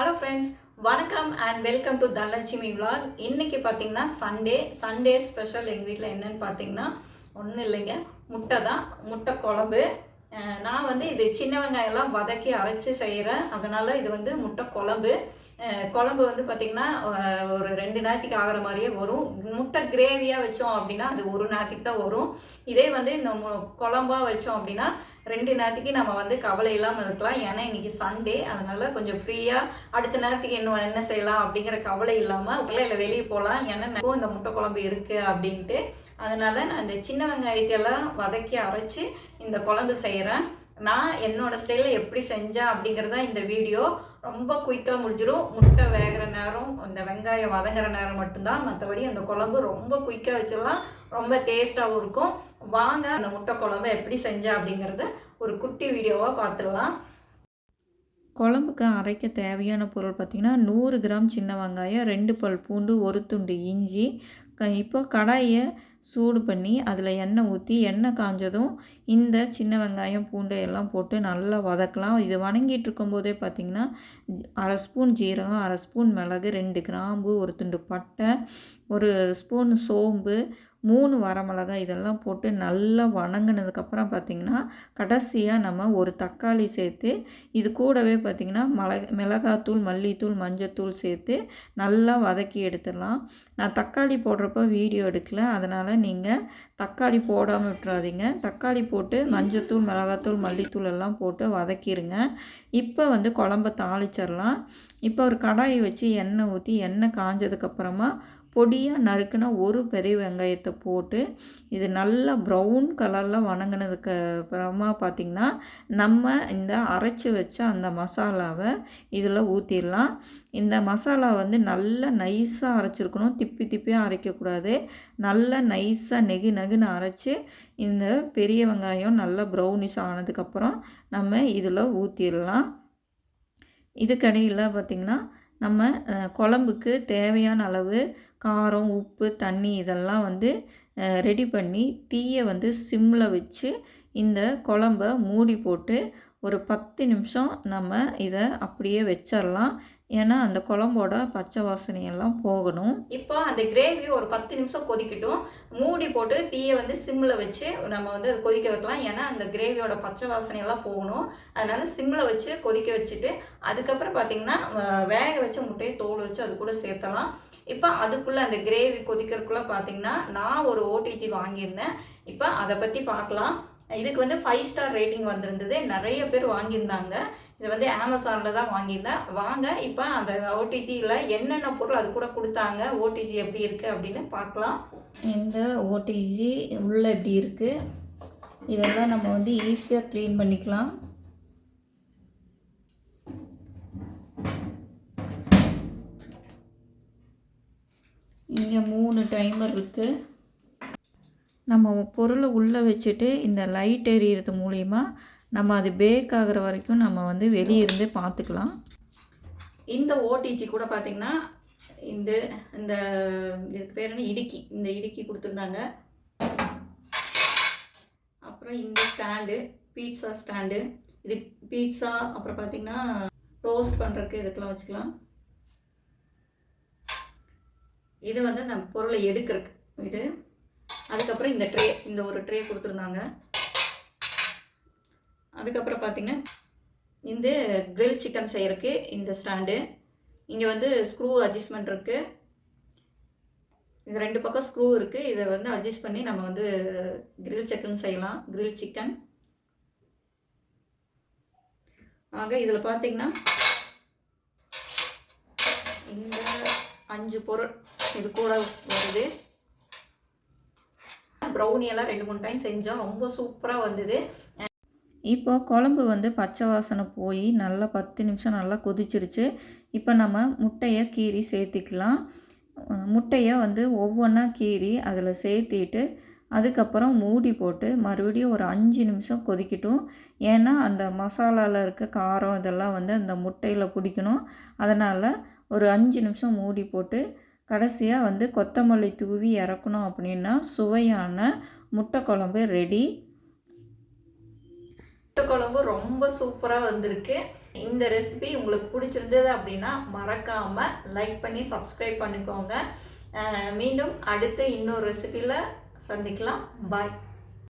Hello friends வணக்கம் and welcome to Dhanalakshmi vlog. இன்னைக்கு பார்த்தீங்கன்னா சண்டே சண்டே ஸ்பெஷல் எங்கள் வீட்டில் என்னன்னு பார்த்தீங்கன்னா ஒன்றும் இல்லைங்க. முட்டை தான். முட்டை குழம்பு. நான் வந்து இது சின்ன வெங்காயம்லாம் வதக்கி அரைச்சி செய்கிறேன் அதனால் இது வந்து முட்டை குழம்பு. குழம்பு வந்து பார்த்திங்கன்னா ஒரு ரெண்டு நேரத்துக்கு ஆகிற மாதிரியே வரும். முட்டை கிரேவியாக வச்சோம் அப்படின்னா அது ஒரு நேரத்துக்கு தான் வரும். இதே வந்து இந்த மு- வச்சோம் அப்படின்னா ரெண்டு நேரத்துக்கு நம்ம வந்து கவலை இல்லாமல் இருக்கலாம். ஏன்னா இன்னைக்கு சண்டே அதனால கொஞ்சம் ஃப்ரீயாக அடுத்த நேரத்துக்கு இன்னும் என்ன செய்யலாம் அப்படிங்கிற கவலை இல்லாமல் இல்லை வெளியே போகலாம். ஏன்னா இந்த முட்டை குழம்பு இருக்குது அப்படின்ட்டு. அதனால நான் இந்த சின்ன வெங்காயத்தையெல்லாம் வதக்கி அரைச்சி இந்த குழம்பு செய்கிறேன் நான் என்னோட ஸ்டைலில் எப்படி செஞ்சேன் அப்படிங்கிறது தான் இந்த வீடியோ ரொம்ப குயிக்காக முடிஞ்சிடும் முட்டை வேகிற நேரம் இந்த வெங்காயம் வதங்குற நேரம் மட்டும்தான். மற்றபடி அந்த குழம்பு ரொம்ப குயிக்காக வச்சிடலாம். ரொம்ப டேஸ்ட்டாகவும் இருக்கும். வாங்க அந்த முட்டை குழம்பு எப்படி செஞ்சேன் அப்படிங்கிறத ஒரு குட்டி வீடியோவாக பார்த்துடலாம் குழம்புக்கு அரைக்க தேவையான பொருள் பார்த்திங்கன்னா நூறு கிராம் சின்ன வெங்காயம் ரெண்டு பல் பூண்டு ஒரு துண்டு இஞ்சி. இப்போ கடாயை சூடு பண்ணி அதில் எண்ணெய் ஊற்றி எண்ணெய் காஞ்சதும் இந்த சின்ன வெங்காயம் பூண்டு எல்லாம் போட்டு நல்லா வதக்கலாம். இது வணங்கிட்டு இருக்கும்போதே பார்த்திங்கன்னா அரை ஸ்பூன் ஜீரகம் அரை ஸ்பூன் மிளகு ரெண்டு கிராம்பு ஒரு துண்டு பட்டை ஒரு ஸ்பூன் சோம்பு மூணு வரமிளகாய் இதெல்லாம் போட்டு நல்லா வணங்கினதுக்கப்புறம் பார்த்திங்கன்னா கடைசியாக நம்ம ஒரு தக்காளி சேர்த்து இது கூடவே பார்த்திங்கன்னா மிளக மிளகாத்தூள் மல்லித்தூள் மஞ்சத்தூள் சேர்த்து நல்லா வதக்கி எடுத்துடலாம். நான் தக்காளி போடுறப்ப வீடியோ எடுக்கல அதனால் நீங்கள் தக்காளி போடாமல் விட்டுறாதீங்க. தக்காளி போட்டு மஞ்சத்தூள் மிளகாத்தூள் மல்லித்தூள் எல்லாம் போட்டு வதக்கிடுங்க இப்போ வந்து குழம்ப தாளிச்சிடலாம். இப்போ ஒரு கடாயை வச்சு எண்ணெய் ஊற்றி எண்ணெய் காஞ்சதுக்கப்புறமா பொடியாக நறுக்குன ஒரு பெரிய வெங்காயத்தை போட்டு இது நல்லா ப்ரௌன் கலரில் வணங்கினதுக்கு அப்புறமா பார்த்திங்கன்னா நம்ம இந்த அரைச்சி வச்ச அந்த மசாலாவை இதில் ஊற்றிடலாம் இந்த மசாலா வந்து நல்லா நைஸாக அரைச்சிருக்கணும். திப்பி திப்பியாக அரைக்கக்கூடாது. நல்லா நைஸாக நெகு நெகுன்னு அரைச்சி இந்த பெரிய வெங்காயம் நல்லா ப்ரௌனிஷ் ஆனதுக்கப்புறம் நம்ம இதில் ஊற்றிடலாம் இதுக்கடையில் பார்த்திங்கன்னா நம்ம குழம்புக்கு தேவையான அளவு காரம் உப்பு தண்ணி இதெல்லாம் வந்து ரெடி பண்ணி தீயை வந்து சிம்மில் வச்சு இந்த குழம்ப மூடி போட்டு ஒரு பத்து நிமிஷம் நம்ம இதை அப்படியே வச்சிடலாம் ஏன்னா அந்த குழம்போட பச்சை வாசனையெல்லாம் போகணும். இப்போ அந்த கிரேவி ஒரு பத்து நிமிஷம் கொதிக்கட்டும். மூடி போட்டு தீயை வந்து சிம்மில் வச்சு நம்ம வந்து அதை கொதிக்க வைக்கலாம். ஏன்னா அந்த கிரேவியோட பச்சை வாசனையெல்லாம் போகணும். அதனால சிம்மில் வச்சு கொதிக்க வச்சுட்டு அதுக்கப்புறம் பார்த்தீங்கன்னா வேக வச்ச முட்டையை தோல் வச்சு அது கூட சேர்த்தலாம். இப்போ அதுக்குள்ளே அந்த கிரேவி கொதிக்கிறதுக்குள்ளே பார்த்தீங்கன்னா நான் ஒரு ஓடிஜி வாங்கியிருந்தேன். இப்போ அதை பற்றி பார்க்கலாம். இதுக்கு வந்து ஃபைவ் ஸ்டார் ரேட்டிங் வந்திருந்தது. நிறைய பேர் வாங்கியிருந்தாங்க. இது வந்து அமேசானில் தான் வாங்கியிருந்தேன். வாங்க இப்போ அந்த ஓடிஜியில் என்னென்ன பொருள் அது கூட கொடுத்தாங்க. ஓடிஜி எப்படி இருக்குது அப்படின்னு பார்க்கலாம். இந்த ஓடிஜி உள்ளே எப்படி இருக்குது இதெல்லாம் நம்ம வந்து ஈஸியாக க்ளீன் பண்ணிக்கலாம். இங்கே மூணு டைமர் இருக்குது நம்ம பொருளை உள்ளே வச்சுட்டு இந்த லைட் எரியறது மூலிமா நம்ம அது பேக் ஆகிற வரைக்கும் நம்ம வந்து வெளியே பார்த்துக்கலாம். இந்த ஓடிஜி கூட பார்த்திங்கன்னா இந்த இந்த இதுக்கு பேர் என்ன? இடுக்கி. இந்த இடுக்கி கொடுத்துருந்தாங்க. அப்புறம் இந்த ஸ்டாண்டு பீட்சா ஸ்டாண்டு இது பீட்சா அப்புறம் பார்த்திங்கன்னா டோஸ்ட் பண்ணுறதுக்கு இதுக்கெல்லாம் வச்சுக்கலாம். இது வந்து நம்ம பொருளை எடுக்கிறதுக்கு. இது அதுக்கப்புறம் இந்த ட்ரே இந்த ஒரு ட்ரே கொடுத்துருந்தாங்க. அதுக்கப்புறம் பார்த்தீங்கன்னா இந்த கிரில் சிக்கன் செய்கிறதுக்கு இந்த ஸ்டாண்டு இங்கே வந்து ஸ்க்ரூ அட்ஜஸ்ட்மெண்ட் இருக்குது இது ரெண்டு பக்கம் ஸ்க்ரூ இருக்குது இதை வந்து அட்ஜஸ்ட் பண்ணி நம்ம வந்து கிரில் சிக்கன் செய்யலாம். கிரில் சிக்கன் ஆக இதில் பார்த்தீங்கன்னா இந்த அஞ்சு பொருள் இது கூட வருது. ப்ரௌனி எல்லாம் ரெண்டு மூணு டைம் செஞ்சோம். ரொம்ப சூப்பராக வந்தது. இப்போ குழம்பு வந்து பச்சை வாசனை போய் நல்லா பத்து நிமிஷம் நல்லா கொதிச்சிருச்சு. இப்போ நம்ம முட்டையை கீறி சேர்த்திக்கலாம். முட்டையை வந்து ஒவ்வொன்றா கீறி அதில் சேர்த்திட்டு அதுக்கப்புறம் மூடி போட்டு மறுபடியும் ஒரு அஞ்சு நிமிஷம் கொதிக்கட்டும். ஏன்னா அந்த மசாலாவில் இருக்க காரம் இதெல்லாம் வந்து அந்த முட்டையில் பிடிக்கணும். அதனால் ஒரு அஞ்சு நிமிஷம் மூடி போட்டு கடைசியாக வந்து கொத்தமல்லி தூவி இறக்கணும் அப்படின்னா சுவையான முட்டை குழம்பு ரெடி முட்டை குழம்பு ரொம்ப சூப்பராக வந்திருக்கு. இந்த ரெசிபி உங்களுக்கு பிடிச்சிருந்தது அப்படின்னா மறக்காமல் லைக் பண்ணி சப்ஸ்கிரைப் பண்ணிக்கோங்க. மீண்டும் அடுத்து இன்னொரு ரெசிபியில் சந்திக்கலாம். பாய்